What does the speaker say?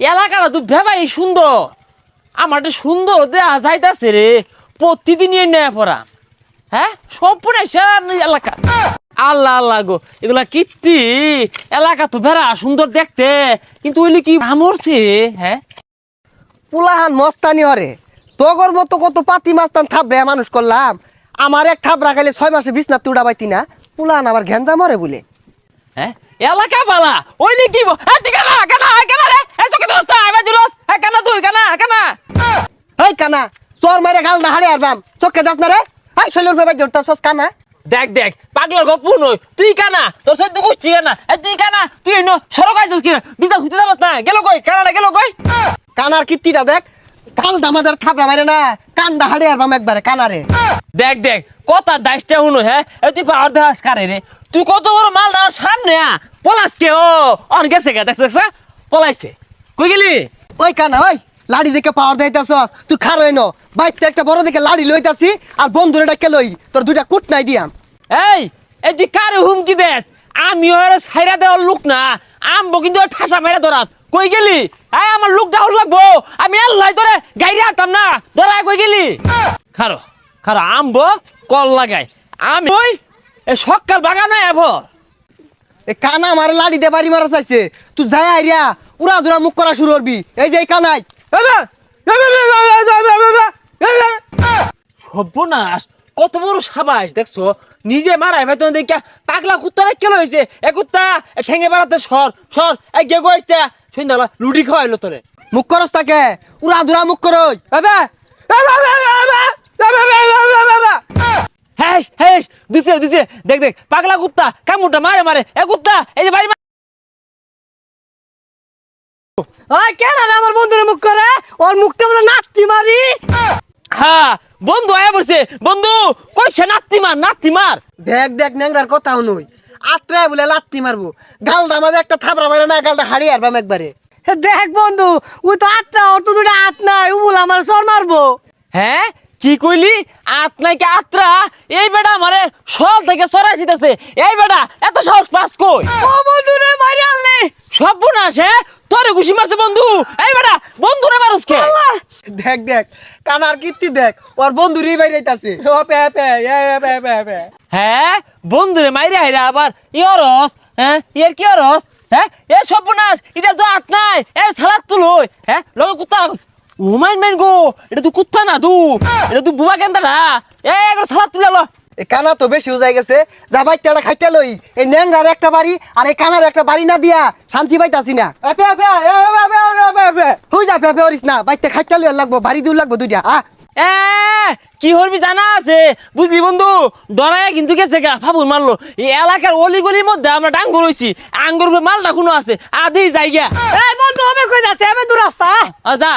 এলাকাটা তো ভেবাই সুন্দর। আমার তো সুন্দর দেয়া যাইতাছে রে প্রতিদিনই নেয়া পড়া। হ্যাঁ? সম্পূর্ণ এলাকা। আল্লাহ আল্লাহ গো এগুলা কীর্তি। এলাকা তো ভেড়া সুন্দর দেখতে কিন্তু ওইলি কি আমরছে হ্যাঁ? পুলাহান মস্তানি হরে তোগর মতো কত পাতি মাস্তান থাবরে মানুষ করলাম। আমার এক থাবরা খাইলে ছয় মাসে বিছনা তুড়া পাইতি না। পুলাহান আবার ঘ্যাঞ্জা মরে বলে। হ্যাঁ? এলাকা বালা ওইলি কি কানা কানা রে এই চোখে দোস্ত আইবা জুলস হ্যাঁ কানা তুই কানা কানা এই কানা মারে গাল না হাড়ে আরবাম চোখে যাস না রে। এই শৈলর ভাই জোরতা সস কানা দেখ দেখ পাগলার গপ নই তুই কানা তোর সদ্য গোষ্ঠী কানা এ তুই কানা তুই এনো সরক আইছিস কিনা বিজা খুঁজতে যাবাস না। গেল কই? কানাডা গেল কই? কানার কীর্তিটা দেখ। কাল দামাদার থাবরা মারে না। কান্দা হাড়ে আরবাম একবারে কানারে দেখ দেখ কত ডাইসটা শুনো হ্যাঁ? এ তুই পাওয়ার দেখাস কারে রে? তুই কত বড় মাল আমার সামনে আ পলাস কে ও অন গেছে গে দেখছ দেখছ পলাইছে। কই গেলি? ওই কানা ওই। লাড়ি দেখে পাওয়ার দিতেছস তুই খারোই ন। বাইতে একটা বড় দেখে লাড়ি লইতাছি আর বন্ধুরে ডাকে লই তোর দুইটা কুট নাই দিয়াম এই এই তুই কারে হুমকি দেস? আমি ওর সাইরা দেওয়ার লোক না। আমবো কিন্তু ঠাসা মেরে ধরাস। কই গেলি? এই আমার লোক ডাউন লাগবো। আমি আল্লাহ তোরে গাইরে আনতাম না। ধরায় কই গেলি? খারো খারো আমবো কল লাগাই। আমি ওই এ সকাল বাগানে এভর এ কানা আমার লাড়ি দে বাড়ি মারা চাইছে। তুই যাই আইরিয়া উড়া ধুরা মুখ করা শুরু করবি। এই যে এই কানাই সর্বনাশ কত বড় সাবাস দেখছ? নিজে মারাই ভাই তোমার দেখে পাগলা কুত্তা কেন হয়েছে? এ কুত্তা ঠেঙে বেড়াতে সর সর এ গে গোয়াইছে লুডি খাওয়াইলো তোরে। মুখ করস তাকে উড়া ধুরা মুখ করই বাবা হ্যাস হ্যাস দুসে দুসে দেখ দেখ পাগলা কুত্তা কামুটা মারে মারে। এ কুত্তা এই যে বাড়ি ওই কেন আমার বন্ধুরে মুখ করে? ওর মুখটা বলে নাতি মারি। হ্যাঁ বন্ধু আয়া পড়ছে। বন্ধু কইছে নাত্তি মার নাত্তি মার। দেখ দেখ ন্যাংরার কথা নই আত্রায় বলে লাত্তি মারবো। গালটা আমাদের একটা থাবরা মারে না গালটা হারিয়ে আরবাম একবারে। দেখ বন্ধু ওই তো আটটা ওর তো দুটো আট নাই উবুল আমার সর মারবো। হ্যাঁ কি কইলি? আত নাকি আত্রা? এই বেটা আমারে সল থেকে সরাই দিতেছে। এই বেটা এত সাহস পাস কই? ও বন্ধু রে মারি আনলে। সব বোনাস হ্যাঁ? তোরে ঘুষি মারছে বন্ধু। এই বেটা বন্ধু রে মারুস কে? দেখ দেখ কানার কীর্তি দেখ ওর বন্ধুরই বাইরেইতাছে। ও পে পে এ পে পে পে। হ্যাঁ বন্ধু রে মাইরে হাইরা আবার ইয়রস হ্যাঁ ইয়ার কি অরস? হ্যাঁ এ সব বোনাস এটা তো আত নাই এ সালাদ তুলই হ্যাঁ লগে কুত্তা ও মাইন মাইন গো এটা তো কুত্তা না তু এটা তো বুবা কেন্দা না এ এগুলো সালাদ তুলে কানা তো বেশি উজাই গেছে। যা বাইতে একটা খাইতে লই। এই ন্যাংরার একটা বাড়ি আর এই কানার একটা বাড়ি না দিয়া শান্তি পাইতাছি না। এ পে পে এ পে পে এ পে পে হই যা পেপে হরিস না। বাইতে খাইতে লই লাগবো বাড়ি দিউ লাগবো দুইটা আ। এ কি হরবি জানা আছে? বুঝলি বন্ধু ডরায় কিন্তু গেছে গা ফাবুর মারলো। এই এলাকার অলি গলির মধ্যে আমরা ডাঙ্গর হইছি। আঙ্গুর মালটা কোনো আছে আদি জায়গা এই বন্ধু হবে কই যাচ্ছে? এবে দূর রাস্তা? আ যা।